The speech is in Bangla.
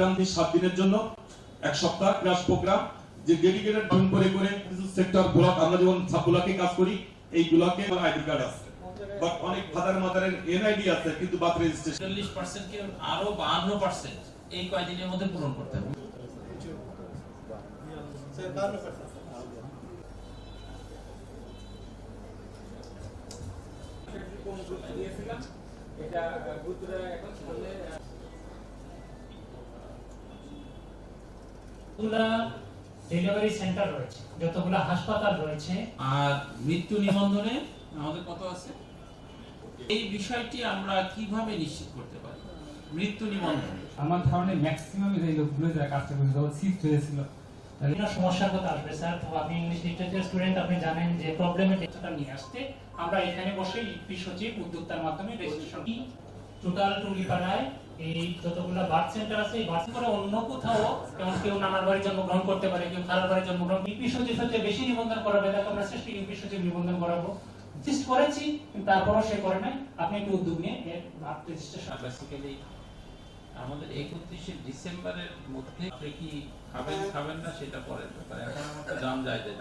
থাকবে সাত দিনের জন্য এক সপ্তাহ ক্লাস প্রোগ্রাম যে ডেডিকেটেড ভাবে করে করে কিছু সেক্টর ব্লক আমরা যেমন সাব কাজ করি এই ব্লকে আইডি কার্ড আছে। বাট অনেক ফাদার মাদারের এনআইডি আছে কিন্তু বাথ রেজিস্ট্রেশন চল্লিশ পার্সেন্টকে আরও বাহান্ন পার্সেন্ট এই কয়দিনের মধ্যে পূরণ করতে হবে। যতগুলা ডেলিভারি সেন্টার রয়েছে যতগুলা হাসপাতাল রয়েছে আর মৃত্যু নিবন্ধনে আমাদের কত আছে? এই বিষয়টি আমরা কীভাবে নিশ্চিত করতে পারি? মৃত্যু নিবন্ধন। আমার ধারণা ম্যাক্সিমাম এই লোকগুলো যারা কাজটা করেছে তারা শিফট হয়েছিল বিভিন্ন সমস্যার কথা আসবে স্যার। তো আপনি ইংলিশ লিটারেচার স্টুডেন্ট আপনি জানেন যে প্রবলেমের ডেটাটা নিয়ে আসতে আমরা এখানে বসে ইপি সচিব উদ্যোক্তার মাধ্যমে রেজিস্ট্রেশন টোটাল টুলিপাড়ায় এই যতগুলো বার্থ সেন্টার আছে এই বার্থ করে অন্য কোথাও যেমন কেউ নানার বাড়ি জন্মগ্রহণ করতে পারে কেউ খারাপ বাড়ি জন্মগ্রহণ ইপি সচিব হচ্ছে বেশি নিবন্ধন করাবে তাকে আমরা শ্রেষ্ঠ ইপি সচিব নিবন্ধন করাবো। চেষ্টা করেছি কিন্তু তারপরও সে করে নাই। আপনি একটু উদ্যোগ নিয়ে এর বার্থ রেজিস্ট্রেশন বেসিক্যালি আমাদের একত্রিশে ডিসেম্বরের মধ্যে আপনি কি খাবেন খাবেন না সেটা পরের ব্যাপার এখন আমার জাম যায় যে